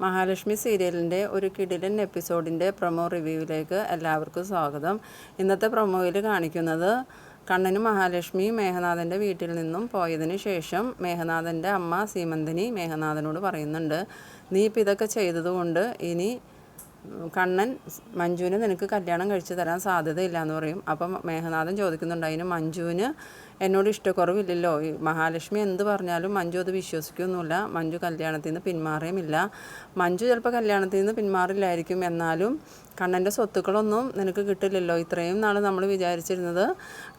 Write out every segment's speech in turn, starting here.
മഹാലക്ഷ്മി സീരിയലിന്റെ ഒരു കിടിലൻ എപ്പിസോഡിന്റെ പ്രൊമോ റിവ്യൂവിലേക്ക് എല്ലാവർക്കും സ്വാഗതം. ഇന്നത്തെ പ്രൊമോയിൽ കാണിക്കുന്നത് കണ്ണനും മഹാലക്ഷ്മി മേഘനാഥന്റെ വീട്ടിൽ നിന്നും പോയതിന് ശേഷം മേഘനാഥന്റെ അമ്മ സീമന്തിനി മേഘനാഥനോട് പറയുന്നുണ്ട് നീ ഇപ്പം ഇതൊക്കെ ചെയ്തതുകൊണ്ട് ഇനി കണ്ണൻ മഞ്ജുവിന് നിനക്ക് കല്യാണം കഴിച്ചു തരാൻ സാധ്യതയില്ല എന്ന് പറയും. അപ്പം മേഘനാഥൻ ചോദിക്കുന്നുണ്ട് അതിന് മഞ്ജുവിന് എന്നോട് ഇഷ്ടക്കുറവില്ലല്ലോ? ഈ മഹാലക്ഷ്മി എന്ത് പറഞ്ഞാലും മഞ്ജു അത് വിശ്വസിക്കൊന്നുമില്ല. മഞ്ജു കല്യാണത്തിൽ നിന്ന് പിന്മാറിയുമില്ല. മഞ്ജു ചിലപ്പോൾ കല്യാണത്തിൽ നിന്ന് പിന്മാറില്ലായിരിക്കും. എന്നാലും കണ്ണന്റെ സ്വത്തുക്കളൊന്നും നിനക്ക് കിട്ടില്ലല്ലോ? ഇത്രയും നാൾ നമ്മൾ വിചാരിച്ചിരുന്നത്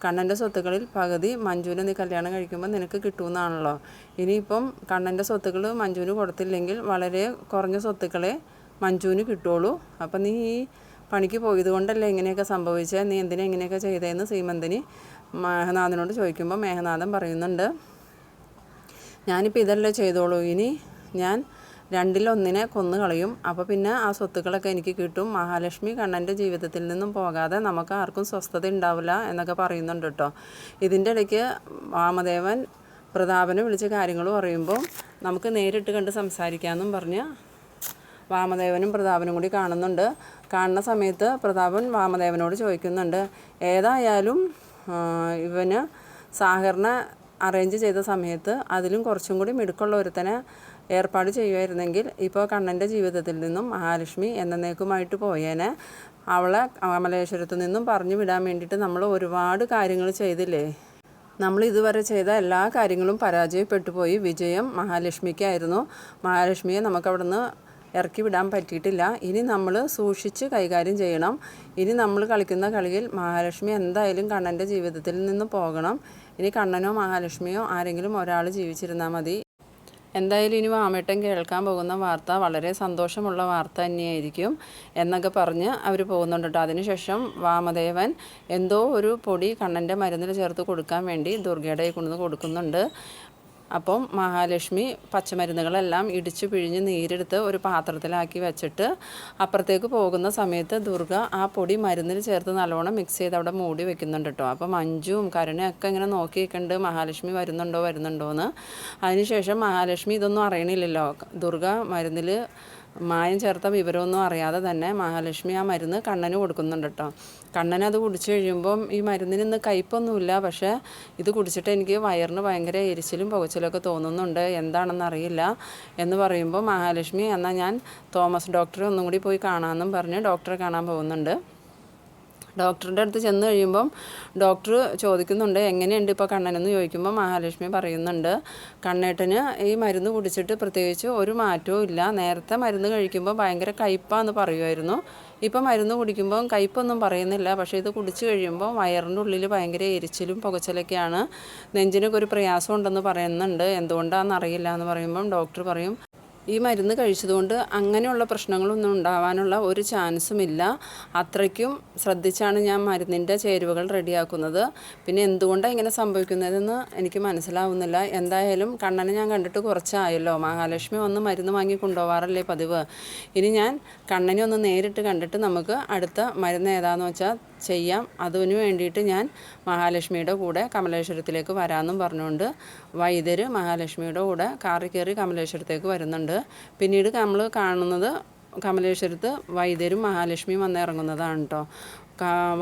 കണ്ണന്റെ സ്വത്തുക്കളിൽ പകുതി മഞ്ജുവിനെ നീ കല്യാണം കഴിക്കുമ്പോൾ നിനക്ക് കിട്ടുമെന്നാണല്ലോ. ഇനിയിപ്പം കണ്ണന്റെ സ്വത്തുക്കൾ മഞ്ജുവിന് കൊടുത്തില്ലെങ്കിൽ വളരെ കുറഞ്ഞ സ്വത്തുക്കളെ മഞ്ജുവിന് കിട്ടുള്ളൂ അപ്പം നീ ഈ പണിക്ക് പോയത് കൊണ്ടല്ലേ ഇങ്ങനെയൊക്കെ സംഭവിച്ചത് നീ എന്തിനാ ഇങ്ങനെയൊക്കെ ചെയ്തതെന്ന് സീമന്തിനി മേഘനാഥനോട് ചോദിക്കുമ്പോൾ മേഘനാഥൻ പറയുന്നുണ്ട്. ഞാനിപ്പോൾ ഇതല്ലേ ചെയ്തോളൂ. ഇനി ഞാൻ രണ്ടിലൊന്നിനെ കൊന്നു കളയും. അപ്പോൾ പിന്നെ ആ സ്വത്തുക്കളൊക്കെ എനിക്ക് കിട്ടും. മഹാലക്ഷ്മി കണ്ണന്റെ ജീവിതത്തിൽ നിന്നും പോകാതെ നമുക്ക് ആർക്കും സ്വസ്ഥത ഉണ്ടാവില്ല എന്നൊക്കെ പറയുന്നുണ്ട് കേട്ടോ. ഇതിന്റെ ഇടയ്ക്ക് വാമദേവൻ പ്രതാപനെ വിളിച്ച് കാര്യങ്ങൾ പറയുമ്പോൾ നമുക്ക് നേരിട്ട് കണ്ട് സംസാരിക്കാമെന്നും പറഞ്ഞ് വാമദേവനും പ്രതാപനും കൂടി കാണുന്നുണ്ട്. കാണുന്ന സമയത്ത് പ്രതാപൻ വാമദേവനോട് ചോദിക്കുന്നുണ്ട് ഏതായാലും ഇവന് സാഹറിനെ അറേഞ്ച് ചെയ്ത സമയത്ത് അതിലും കുറച്ചും കൂടി മിടുക്കുള്ള ഒരുത്തനെ ഏർപ്പാട് ചെയ്യുമായിരുന്നെങ്കിൽ ഇപ്പോൾ കണ്ണന്റെ ജീവിതത്തിൽ നിന്നും മഹാലക്ഷ്മി എന്നേക്കുമായിട്ട് പോയേനെ. അവളെ കമലേശ്വരത്തു നിന്നും പറഞ്ഞു വിടാൻ വേണ്ടിയിട്ട് നമ്മൾ ഒരുപാട് കാര്യങ്ങൾ ചെയ്തില്ലേ? നമ്മൾ ഇതുവരെ ചെയ്ത എല്ലാ കാര്യങ്ങളും പരാജയപ്പെട്ടു പോയി. വിജയം മഹാലക്ഷ്മിക്കായിരുന്നു. മഹാലക്ഷ്മിയെ നമുക്ക് അവിടുന്ന് ഇറക്കി വിടാൻ പറ്റിയിട്ടില്ല. ഇനി നമ്മൾ സൂക്ഷിച്ച് കൈകാര്യം ചെയ്യണം. ഇനി നമ്മൾ കളിക്കുന്ന കളിയിൽ മഹാലക്ഷ്മി എന്തായാലും കണ്ണന്റെ ജീവിതത്തിൽ നിന്ന് പോകണം. ഇനി കണ്ണനോ മഹാലക്ഷ്മിയോ ആരെങ്കിലും ഒരാൾ ജീവിച്ചിരുന്നാൽ മതി. എന്തായാലും ഇനി വാമേട്ടൻ കേൾക്കാൻ പോകുന്ന വാർത്ത വളരെ സന്തോഷമുള്ള വാർത്ത തന്നെയായിരിക്കും എന്നൊക്കെ പറഞ്ഞ് അവർ പോകുന്നുണ്ട് കേട്ടോ. അതിനുശേഷം വാമദേവൻ എന്തോ ഒരു പൊടി കണ്ണന്റെ മരുന്നിൽ ചേർത്ത് കൊടുക്കാൻ വേണ്ടി ദുർഗയുടെ കൊണ്ടുവന്ന് കൊടുക്കുന്നുണ്ട്. അപ്പം മഹാലക്ഷ്മി പച്ചമരുന്നുകളെല്ലാം ഇടിച്ചു പിഴിഞ്ഞ് നീരെടുത്ത് ഒരു പാത്രത്തിലാക്കി വെച്ചിട്ട് അപ്പുറത്തേക്ക് പോകുന്ന സമയത്ത് ദുർഗ ആ പൊടി മരുന്നിൽ ചേർത്ത് നല്ലോണം മിക്സ് ചെയ്ത് അവിടെ മൂടി വെക്കുന്നുണ്ട് കേട്ടോ അപ്പം മഞ്ജുവും കരുണയൊക്കെ ഇങ്ങനെ നോക്കി മഹാലക്ഷ്മി വരുന്നുണ്ടോ വരുന്നുണ്ടോ എന്ന് അതിനുശേഷം മഹാലക്ഷ്മി ഇതൊന്നും അറിയണില്ലല്ലോ. ദുർഗ മരുന്നിൽ മായം ചേർത്ത വിവരമൊന്നും അറിയാതെ തന്നെ മഹാലക്ഷ്മി ആ മരുന്ന് കണ്ണന് കൊടുക്കുന്നുണ്ട് കേട്ടോ. അത് കുടിച്ചു കഴിയുമ്പം ഈ മരുന്നിന് ഇന്ന് കയ്പൊന്നുമില്ല. പക്ഷേ ഇത് കുടിച്ചിട്ട് എനിക്ക് വയറിന് ഭയങ്കര എരിച്ചിലും പുകച്ചിലൊക്കെ തോന്നുന്നുണ്ട്. എന്താണെന്ന് അറിയില്ല എന്ന് പറയുമ്പോൾ മഹാലക്ഷ്മി എന്നാൽ ഞാൻ തോമസ് ഡോക്ടറെ ഒന്നും കൂടി പോയി കാണാമെന്നും പറഞ്ഞ് ഡോക്ടറെ കാണാൻ പോകുന്നുണ്ട്. ഡോക്ടറുടെ അടുത്ത് ചെന്ന് കഴിയുമ്പം ഡോക്ടർ ചോദിക്കുന്നുണ്ട് എങ്ങനെയുണ്ട് ഇപ്പോൾ കണ്ണനെന്ന്? ചോദിക്കുമ്പോൾ മഹാലക്ഷ്മി പറയുന്നുണ്ട് കണ്ണേട്ടന് ഈ മരുന്ന് കുടിച്ചിട്ട് പ്രത്യേകിച്ച് ഒരു മാറ്റവും ഇല്ല. നേരത്തെ മരുന്ന് കഴിക്കുമ്പോൾ ഭയങ്കര കയ്പാന്ന് പറയുമായിരുന്നു. ഇപ്പം മരുന്ന് കുടിക്കുമ്പോൾ കയ്പൊന്നും പറയുന്നില്ല. പക്ഷേ ഇത് കുടിച്ചു കഴിയുമ്പോൾ വയറിന്റെ ഉള്ളിൽ ഭയങ്കര എരിച്ചിലും പുകച്ചിലൊക്കെയാണ് നെഞ്ചിനൊക്കെ ഒരു പ്രയാസം ഉണ്ടെന്ന് പറയുന്നുണ്ട്. എന്തുകൊണ്ടാണെന്ന് അറിയില്ല എന്ന് പറയുമ്പം ഡോക്ടർ പറയും ഈ മരുന്ന് കഴിച്ചതുകൊണ്ട് അങ്ങനെയുള്ള പ്രശ്നങ്ങളൊന്നും ഉണ്ടാവാനുള്ള ഒരു ചാൻസും ഇല്ല. അത്രയ്ക്കും ശ്രദ്ധിച്ചാണ് ഞാൻ മരുന്നിന്റെ ചേരുവകൾ റെഡിയാക്കുന്നത്. പിന്നെ എന്തുകൊണ്ടാണ് ഇങ്ങനെ സംഭവിക്കുന്നതെന്ന് എനിക്ക് മനസ്സിലാവുന്നില്ല. എന്തായാലും കണ്ണനെ ഞാൻ കണ്ടിട്ട് കുറച്ചായല്ലോ. മഹാലക്ഷ്മി വന്ന് മരുന്ന് വാങ്ങി കൊണ്ടുപോകാറല്ലേ പതിവ്. ഇനി ഞാൻ കണ്ണനെ ഒന്ന് നേരിട്ട് കണ്ടിട്ട് നമുക്ക് അടുത്ത മരുന്ന് ഏതാണെന്ന് വെച്ചാൽ ചെയ്യാം. അതിനു വേണ്ടിയിട്ട് ഞാൻ മഹാലക്ഷ്മിയുടെ കൂടെ കമലേശ്വരത്തിലേക്ക് വരാമെന്നും പറഞ്ഞുകൊണ്ട് വൈദ്യർ മഹാലക്ഷ്മിയുടെ കൂടെ കാറിൽ കയറി കമലേശ്വരത്തേക്ക് വരുന്നുണ്ട്. പിന്നീട് നമ്മൾ കാണുന്നത് കമലേശ്വരത്ത് വൈദ്യരും മഹാലക്ഷ്മിയും വന്ന് ഇറങ്ങുന്നതാണ് കേട്ടോ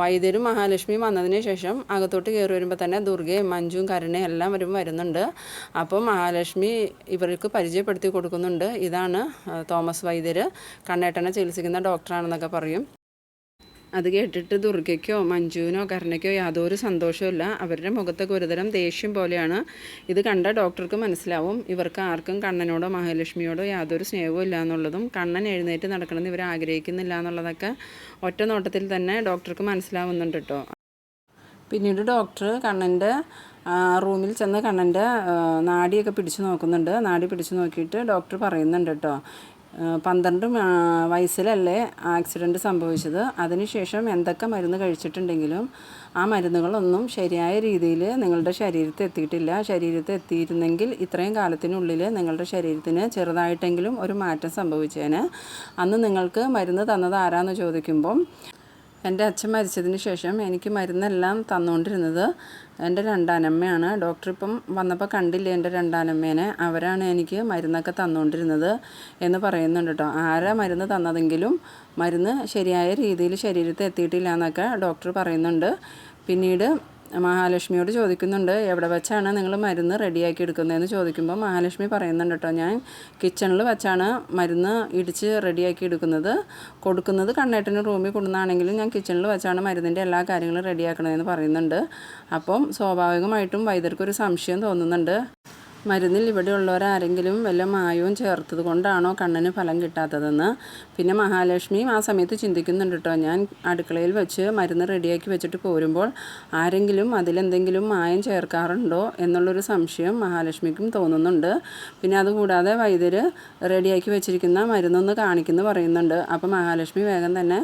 വൈദ്യരും മഹാലക്ഷ്മിയും വന്നതിന് ശേഷം അകത്തോട്ട് കയറി വരുമ്പോൾ തന്നെ ദുർഗയും മഞ്ജുവും കരുണയും എല്ലാം വരും വരുന്നുണ്ട്. അപ്പോൾ മഹാലക്ഷ്മി ഇവർക്ക് പരിചയപ്പെടുത്തി കൊടുക്കുന്നുണ്ട്. ഇതാണ് തോമസ് വൈദ്യർ കണ്ണേട്ടനെ ചികിത്സിക്കുന്ന ഡോക്ടറാണെന്നൊക്കെ പറയും. അത് കേട്ടിട്ട് ദുർഗയ്ക്കോ മഞ്ജുവിനോ കരുണയ്ക്കോ യാതൊരു സന്തോഷവുമില്ല. അവരുടെ മുഖത്തൊക്കെ ഒരുതരം ദേഷ്യം പോലെയാണ്. ഇത് കണ്ട ഡോക്ടർക്ക് മനസ്സിലാവും. ഇവർക്ക് ആർക്കും കണ്ണനോടോ മഹാലക്ഷ്മിയോടോ യാതൊരു സ്നേഹവും ഇല്ല എന്നുള്ളതും കണ്ണൻ എഴുന്നേറ്റ് നടക്കണമെന്ന് ഇവർ ആഗ്രഹിക്കുന്നില്ല എന്നുള്ളതൊക്കെ ഒറ്റ നോട്ടത്തിൽ തന്നെ ഡോക്ടർക്ക് മനസ്സിലാവുന്നുണ്ട് കേട്ടോ പിന്നീട് ഡോക്ടർ കണ്ണന്റെ റൂമിൽ ചെന്ന് കണ്ണന്റെ നാടിയൊക്കെ പിടിച്ചു നോക്കുന്നുണ്ട്. നാടി പിടിച്ചു നോക്കിയിട്ട് ഡോക്ടർ പറയുന്നുണ്ട് കേട്ടോ പന്ത്രണ്ട് വയസ്സിലല്ലേ ആക്സിഡന്റ് സംഭവിച്ചത്. അതിനുശേഷം എന്തൊക്കെ മരുന്ന് കഴിച്ചിട്ടുണ്ടെങ്കിലും ആ മരുന്നുകളൊന്നും ശരിയായ രീതിയിൽ നിങ്ങളുടെ ശരീരത്തിൽ എത്തിയിട്ടില്ല. ശരീരത്തിൽ എത്തിയിരുന്നെങ്കിൽ ഇത്രയും കാലത്തിനുള്ളിൽ നിങ്ങളുടെ ശരീരത്തിന് ചെറുതായിട്ടെങ്കിലും ഒരു മാറ്റം സംഭവിച്ചേനെ. അന്ന് നിങ്ങൾക്ക് മരുന്ന് തന്നത് ആരാന്ന് ചോദിക്കുമ്പം എന്റെ അച്ഛൻ മരിച്ചതിന് ശേഷം എനിക്ക് മരുന്നെല്ലാം തന്നുകൊണ്ടിരുന്നത് എന്റെ രണ്ടാനമ്മയാണ്. ഡോക്ടർ ഇപ്പം വന്നപ്പോൾ കണ്ടില്ല എന്റെ രണ്ടാനമ്മേനെ. അവരാണ് എനിക്ക് മരുന്നൊക്കെ തന്നുകൊണ്ടിരുന്നത് എന്ന് പറയുന്നുണ്ട് കേട്ടോ. ആരാ മരുന്ന് തന്നതെങ്കിലും മരുന്ന് ശരിയായ രീതിയിൽ ശരീരത്തിൽ എത്തിയിട്ടില്ല എന്നൊക്കെ ഡോക്ടർ പറയുന്നുണ്ട്. പിന്നീട് മഹാലക്ഷ്മിയോട് ചോദിക്കുന്നുണ്ട് എവിടെ വെച്ചാണ് നിങ്ങൾ മരുന്ന് റെഡിയാക്കി എടുക്കുന്നതെന്ന് ചോദിക്കുമ്പോൾ മഹാലക്ഷ്മി പറയുന്നുണ്ട് കേട്ടോ ഞാൻ കിച്ചണിൽ വെച്ചാണ് മരുന്ന് ഇടിച്ച് റെഡിയാക്കി എടുക്കുന്നത്. കൊടുക്കുന്നത് കണ്ണേട്ടന്റെ റൂമിൽ കൊടുക്കുന്നതാണെങ്കിലും ഞാൻ കിച്ചണിൽ വെച്ചാണ് മരുന്നിന്റെ എല്ലാ കാര്യങ്ങളും റെഡിയാക്കണതെന്ന് പറയുന്നുണ്ട്. അപ്പം സ്വാഭാവികമായിട്ടും വൈദ്യർക്കൊരു സംശയം തോന്നുന്നുണ്ട്. മരുന്നിൽ ഇവിടെയുള്ളവരാരെങ്കിലും വല്ല മായവും ചേർത്തത് കൊണ്ടാണോ കണ്ണിന് ഫലം കിട്ടാത്തതെന്ന്? പിന്നെ മഹാലക്ഷ്മിയും ആ സമയത്ത് ചിന്തിക്കുന്നുണ്ട് കേട്ടോ. ഞാൻ അടുക്കളയിൽ വെച്ച് മരുന്ന് റെഡിയാക്കി വെച്ചിട്ട് പോരുമ്പോൾ ആരെങ്കിലും അതിലെന്തെങ്കിലും മായം ചേർക്കാറുണ്ടോ എന്നുള്ളൊരു സംശയം മഹാലക്ഷ്മിക്കും തോന്നുന്നുണ്ട്. പിന്നെ അതുകൂടാതെ വൈദ്യർ റെഡിയാക്കി വെച്ചിരിക്കുന്ന മരുന്നൊന്ന് കാണിക്കുന്നു പറയുന്നുണ്ട്. അപ്പോൾ മഹാലക്ഷ്മി വേഗം തന്നെ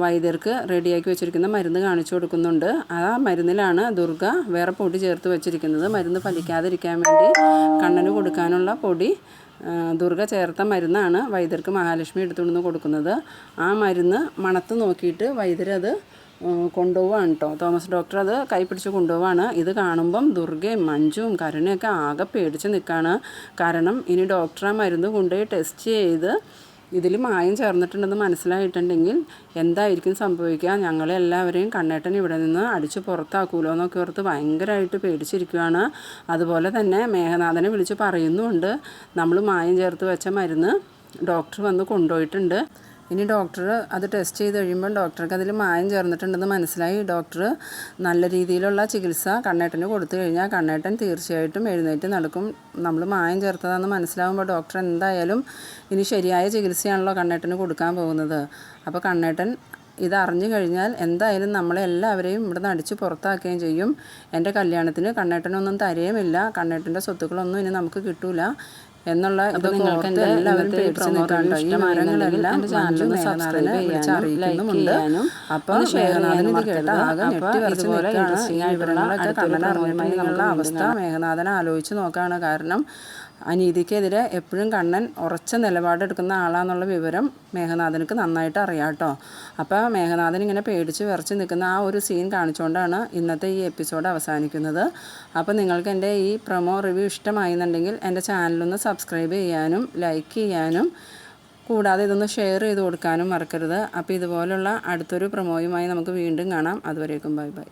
വൈദ്യർക്ക് റെഡിയാക്കി വെച്ചിരിക്കുന്ന മരുന്ന് കാണിച്ചു കൊടുക്കുന്നുണ്ട്. ആ മരുന്നിലാണ് ദുർഗ വേറെ പൊടി ചേർത്ത് വെച്ചിരിക്കുന്നത്. മരുന്ന് ഫലിക്കാതിരിക്കാൻ വേണ്ടി കണ്ണന് കൊടുക്കാനുള്ള പൊടി ദുർഗ ചേർത്ത മരുന്നാണ് വൈദ്യർക്ക് മഹാലക്ഷ്മി എടുത്തുകൊണ്ട് കൊടുക്കുന്നത്. ആ മരുന്ന് മണത്ത് നോക്കിയിട്ട് വൈദ്യരത് കൊണ്ടുപോവാണ് കേട്ടോ തോമസ് ഡോക്ടർ അത് കൈപ്പിടിച്ച് കൊണ്ടുപോവാണ്. ഇത് കാണുമ്പം ദുർഗയും മഞ്ജുവും കരുണയൊക്കെ ആകെ പേടിച്ച് നിൽക്കുകയാണ് കാരണം ഇനി ഡോക്ടർ ആ മരുന്ന് കൊണ്ടുപോയി ടെസ്റ്റ് ചെയ്ത് ഇതിൽ മായം ചേർന്നിട്ടുണ്ടെന്ന് മനസ്സിലായിട്ടുണ്ടെങ്കിൽ എന്തായിരിക്കും സംഭവിക്കുക? ഞങ്ങളെല്ലാവരെയും കണ്ണേട്ടൻ ഇവിടെ നിന്ന് അടിച്ച് പുറത്താക്കൂലോ എന്നൊക്കെ ഓർത്ത് ഭയങ്കരമായിട്ട് പേടിച്ചിരിക്കുകയാണ് അതുപോലെ തന്നെ മേഘനാഥനെ വിളിച്ച് പറയുന്നുമുണ്ട്. നമ്മൾ മായം ചേർത്ത് വെച്ച മരുന്ന് ഡോക്ടർ വന്ന് കൊണ്ടുപോയിട്ടുണ്ട്. ഇനി ഡോക്ടർ അത് ടെസ്റ്റ് ചെയ്ത് കഴിയുമ്പോൾ ഡോക്ടർക്ക് അതിൽ മായം ചേർന്നിട്ടുണ്ടെന്ന് മനസ്സിലായി. ഡോക്ടർ നല്ല രീതിയിലുള്ള ചികിത്സ കണ്ണേട്ടന് കൊടുത്തു കഴിഞ്ഞാൽ കണ്ണേട്ടൻ തീർച്ചയായിട്ടും എഴുന്നേറ്റ് നടക്കും. നമ്മൾ മായം ചേർത്തതാണെന്ന് മനസ്സിലാവുമ്പോൾ ഡോക്ടർ എന്തായാലും ഇനി ശരിയായ ചികിത്സയാണല്ലോ കണ്ണേട്ടന് കൊടുക്കാൻ പോകുന്നത്. അപ്പോൾ കണ്ണേട്ടൻ ഇത് അറിഞ്ഞു കഴിഞ്ഞാൽ എന്തായാലും നമ്മളെ എല്ലാവരെയും ഇവിടുന്ന് അടിച്ച് പുറത്താക്കുകയും ചെയ്യും. എന്റെ കല്യാണത്തിന് കണ്ണേട്ടനൊന്നും തരയുമില്ല കണ്ണേട്ടന്റെ സ്വത്തുക്കളൊന്നും ഇനി നമുക്ക് കിട്ടൂല. എന്നുള്ള ഇത് നിങ്ങൾക്ക് എല്ലാവരും പേടിച്ച് നിൽക്കാണ്ടോ ഈ മരങ്ങളെല്ലാം ചാനൽ മേഘനാഥനെ വിളിച്ച് അറിയിക്കുന്നുമുണ്ട്. അപ്പോൾ മേഘനാഥൻ ഇത് കേട്ട ആകെ ഞെട്ടി വരച്ച് നിൽക്കുകയാണ്. ഈ വിവരങ്ങളൊക്കെ കണ്ണൻ അറിഞ്ഞിട്ടുള്ള അവസ്ഥ മേഘനാഥൻ ആലോചിച്ച് നോക്കുകയാണ് കാരണം അനീതിക്കെതിരെ എപ്പോഴും കണ്ണൻ ഉറച്ച നിലപാടെടുക്കുന്ന ആളാന്നുള്ള വിവരം മേഘനാഥനക്ക് നന്നായിട്ട് അറിയാം കേട്ടോ. അപ്പോൾ മേഘനാഥൻ ഇങ്ങനെ പേടിച്ച് വിറച്ച് നിൽക്കുന്ന ആ ഒരു സീൻ കാണിച്ചുകൊണ്ടാണ് ഇന്നത്തെ ഈ എപ്പിസോഡ് അവസാനിക്കുന്നത്. അപ്പോൾ നിങ്ങൾക്ക് എന്റെ ഈ പ്രൊമോ റിവ്യൂ ഇഷ്ടമായി എന്നുണ്ടെങ്കിൽ എന്റെ ചാനലൊന്ന് സബ്സ്ക്രൈബ് ചെയ്യാനും ലൈക്ക് ചെയ്യാനും കൂടാതെ ഇതൊന്ന് ഷെയർ ചെയ്ത് കൊടുക്കാനും മറക്കരുത്. അപ്പോൾ ഇതുപോലുള്ള അടുത്തൊരു പ്രൊമോയുമായി നമുക്ക് വീണ്ടും കാണാം. അതുവരേക്കും ബൈ ബൈ